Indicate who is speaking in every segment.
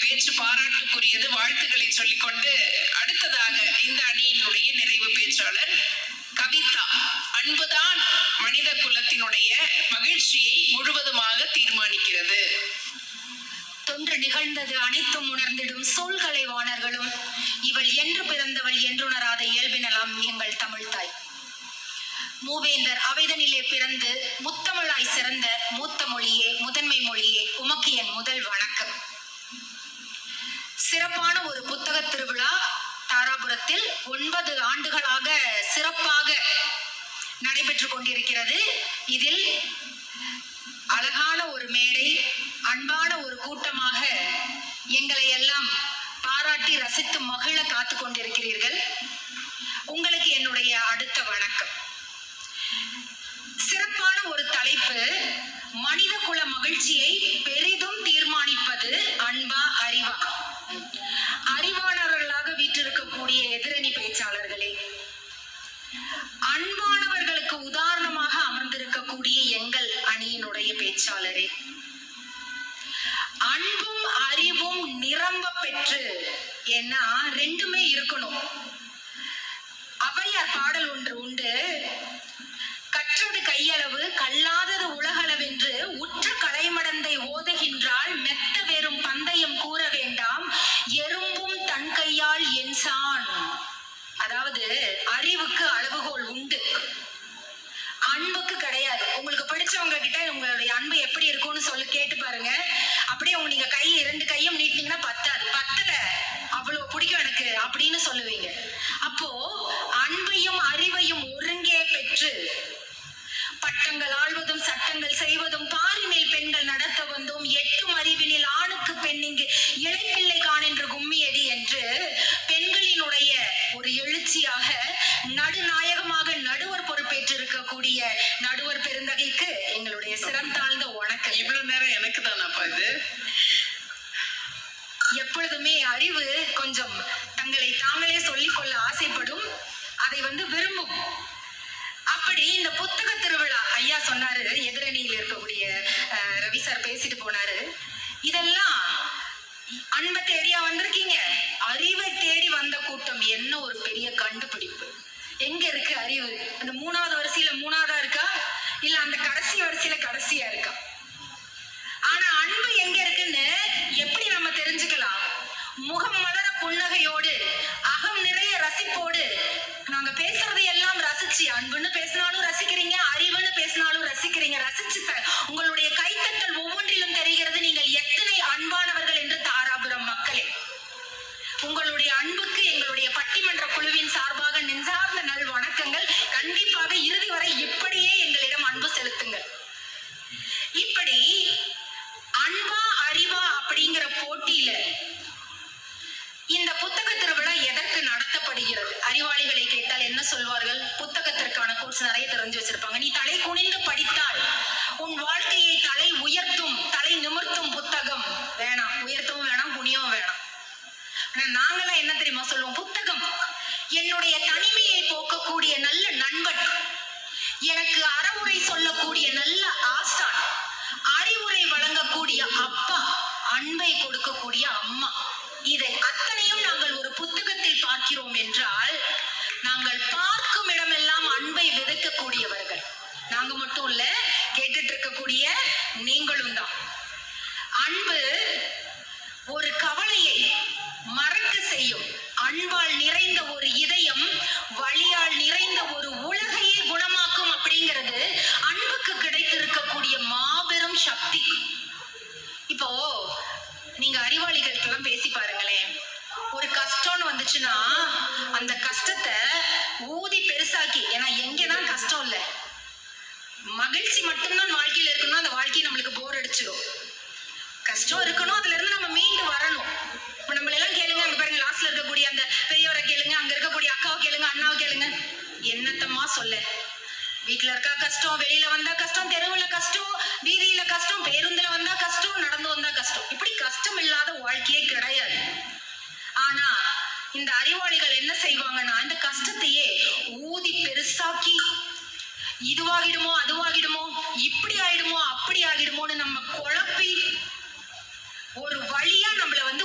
Speaker 1: பேச்சு பாராட்டுக்குரியது வாழ்த்துக்களை சொல்லிக்கொண்டு அடுத்ததாக இந்த அணியினுடைய நிறைவு பேச்சாளர் கவிதா. அன்புதான் மனித குலத்தினுடைய மகிழ்ச்சியை முழுவதுமாக தீர்மானிக்கிறது.
Speaker 2: தொன்று நிகழ்ந்தது அனைத்தும் உணர்ந்திடும் சூழ்கலை வாணர்களும் இவள் என்று பிறந்தவள் என்றுணராத இயல்பினலாம் எங்கள் தமிழ் தாய் மூவேந்தர் அவைதனிலே பிறந்து முத்தமிழாய் சிறந்த மூத்த மொழியே முதன்மை மொழியே உமக்கு என் முதல் வணக்கம். சிறப்பான ஒரு புத்தக திருவிழா தாராபுரத்தில் ஒன்பது ஆண்டுகளாக சிறப்பாக நடைபெற்று கொண்டிருக்கிறது. இதில் அழகான ஒரு மேடை அன்பான ஒரு கூட்டமாக எங்களை எல்லாம் பாராட்டி ரசித்து மகிழ காத்து கொண்டிருக்கிறீர்கள். உங்களுக்கு என்னுடைய அடுத்த வணக்கம். சிறப்பான ஒரு தலைப்பு மனித குல மகிழ்ச்சியை பெரிதும் அறிவானவர்களாக வீற்றிருக்கக்கூடிய எதிரணி பேச்சாளர்களே அன்பானவர்களுக்கு உதாரணமாக அமர்ந்திருக்கக்கூடிய எங்கள் அணியினுடைய பேச்சாளரே அன்பும் அறிவும் நிரம்ப பெற்று ஏன்னா ரெண்டுமே இருக்கணும். அவையார் பாடல் ஒன்று உண்டு கற்றது கையளவு கல்லாதது உலகளவென்று உற்ற கலைமட இன்சான் அதாவது அறிவுக்கு அளவுகோல் உண்டு. அன்புக்கு கிடையாது. உங்களுக்கு பிடிச்சவங்க கிட்ட உங்களுடைய அன்பு எப்படி இருக்கும்னு சொல்லி கேட்டு பாருங்க. அப்படியே உங்க நீங்க கை இரண்டு கையும் நீட்டினீங்கன்னா பத்தாது. பத்தல அவ்வளவு பிடிக்கும் எனக்கு அப்படின்னு சொல்லுவீங்க. அப்போ அன்பையும் அறிவையும் ஒருங்கி
Speaker 1: எனக்கு தானாப்பா இது?
Speaker 2: எப்பொழுதுமே அறிவு கொஞ்சம் தங்களை தாங்களே சொல்லிக் கொள்ள ஆசைப்படும். அதை வந்து விரும்பும். அப்படி இந்த புத்தக திருவிழா ஐயா சொன்னாரு எதிரணியில் இருக்கக்கூடிய அஹ், ரவி சார் பேசிட்டு போனாரு. இதெல்லாம் அன்பை தேடியா வந்திருக்கீங்க. அறிவை தேடி வந்த கூட்டம் என்ன ஒரு பெரிய கண்டுபிடிப்பு. எங்க இருக்கு அறிவு? அந்த மூணாவது வரிசையில மூணாவதா இருக்கா? இல்ல அந்த கடைசி வரிசையில கடைசியா இருக்கா? முகம் மலர புன்னகையோடு அகம் நிறைய ரசிப்போடு நாங்க பேசுறதை எல்லாம் ரசிச்சு அன்புன்னு பேசினாலும் ரசிக்கிறீங்க அறிவுன்னு பேசினாலும் ரசிக்கிறீங்க. ரசிச்சு த- உங்களுடைய கைத்தட்டல் ஒவ்வொன்றிலும் தெரிகிறது நீங்கள் எத்தனை அன்பானவர்கள் என்று தாராபுரம் மக்களே. உங்களுடைய அன்புக்கு எங்களுடைய பட்டிமன்ற குழுவின் சார்பாக நெஞ்சார்ந்த நல் வணக்கங்கள். கண்டிப்பாக இறுதி வரை இப்படியே எங்களிடம் அன்பு செலுத்துங்கள். இப்படி அன்பா அறிவா அப்படிங்கிற போட்டி இந்த புத்தக திருவிழா எதற்கு நடத்தப்படுகிறது? அறிவாளிகளை கேட்டால் என்ன சொல்வார்கள்? புத்தகத்திற்கான கோர்ஸ் நிறைய தெரிஞ்சு வச்சிருப்பாங்க. நீ தலை குனிந்து படித்தால் உன் வாழ்க்கையை தலை உயர்த்தும் தலை நிமிர்த்தும் புத்தகம் வேணாம். உயர்த்தவும் வேணாம் குனியவும் வேணாம். ஆனா நாங்களாம் என்ன தெரியுமா சொல்லுவோம்? புத்தகம். என்னுடைய தனிமையை போக்கக்கூடிய நல்ல நண்பன். எனக்கு அறவுரை சொல்லக்கூடிய நல்ல ஆசான். அறிவுரை வழங்கக்கூடிய அப்பா. அன்பை கொடுக்கக்கூடிய அம்மா. இதை அத்தனையும் நாங்கள் ஒரு புத்தகத்தில் பார்க்கிறோம் என்றால் நாங்கள் பார்க்கும் இடமெல்லாம் அன்பை விதைக்கக்கூடியவர்கள். நாங்க மட்டும் இல்ல கேட்டுட்டு இருக்கக்கூடிய நீங்களும் தான். அன்பு ஒரு கவலையை மறக்க செய்யும் அன்பால் நிறைந்த ஒரு இதை நீங்க அறிவாளிகளுக்கெல்லாம் பேசி பாருங்களேன். ஒரு கஷ்டம்னு வந்துச்சுன்னா அந்த கஷ்டத்தை ஊதி பெருசாக்கி ஏன்னா எங்கதான் கஷ்டம் இல்லை. மகிழ்ச்சி மட்டும்தான் வாழ்க்கையில இருக்கணும் அந்த வாழ்க்கை நம்மளுக்கு போர் அடிச்சிடும் கஷ்டம் இருக்கணும் அதுல இருந்து நம்ம மீண்டு வரணும். இப்ப நம்மள எல்லாம் கேளுங்க அங்க பாருங்க லாஸ்ட்ல இருக்கக்கூடிய அந்த பெரியவரை கேளுங்க அங்க இருக்கக்கூடிய அக்காவை கேளுங்க அண்ணாவை கேளுங்க. என்னத்தம்மா சொல்ல? வீட்டுல இருக்கா கஷ்டம் வெளியில வந்தா கஷ்டம் தெருவுல கஷ்டம் வீதியில கஷ்டம் பேருந்துல வந்தா கஷ்டம் நடந்து வந்தா கஷ்டம். இப்படி கஷ்டம் இல்லாத வாழ்க்கையே கிடையாது. ஆனா இந்த அறிவாளிகள் என்ன செய்வாங்கன்னா இந்த கஷ்டத்தையே ஊதி பெருசாக்கி இதுவாகிடுமோ அதுவாகிடுமோ இப்படி ஆயிடுமோ அப்படி ஆகிடுமோன்னு நம்ம குழப்பி ஒரு வழியா நம்மள வந்து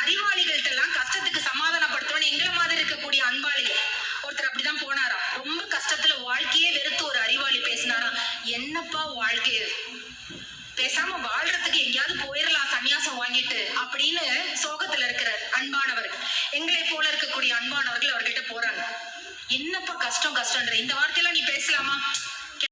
Speaker 2: அறிவாளிகள்ட்ட எல்லாம் கஷ்டத்துக்கு சமாதானப்படுத்தணும்னு எங்களை மாதிரி இருக்கக்கூடிய அன்பாளிகள் ஒருத்தர் அப்படிதான் போனாராம் ரொம்ப கஷ்டத்துல வாழ்க்கையே வெறுத்து ஒரு அறிவாளி பேசினாராம் என்னப்பா வாழ்க்கை இது? பேசாம வாழ்றதுக்கு எங்கேயாவது போயிடலாம் சன்னியாசம் வாங்கிட்டு அப்படின்னு சோகத்துல இருக்கிற அன்பானவர். எங்களை போல இருக்கக்கூடிய அன்பானவர்கள் அவர்கிட்ட போறாங்க. என்னப்பா கஷ்டம் கஷ்டம்ன்ற இந்த வார்த்தையெல்லாம் நீ பேசலாமா?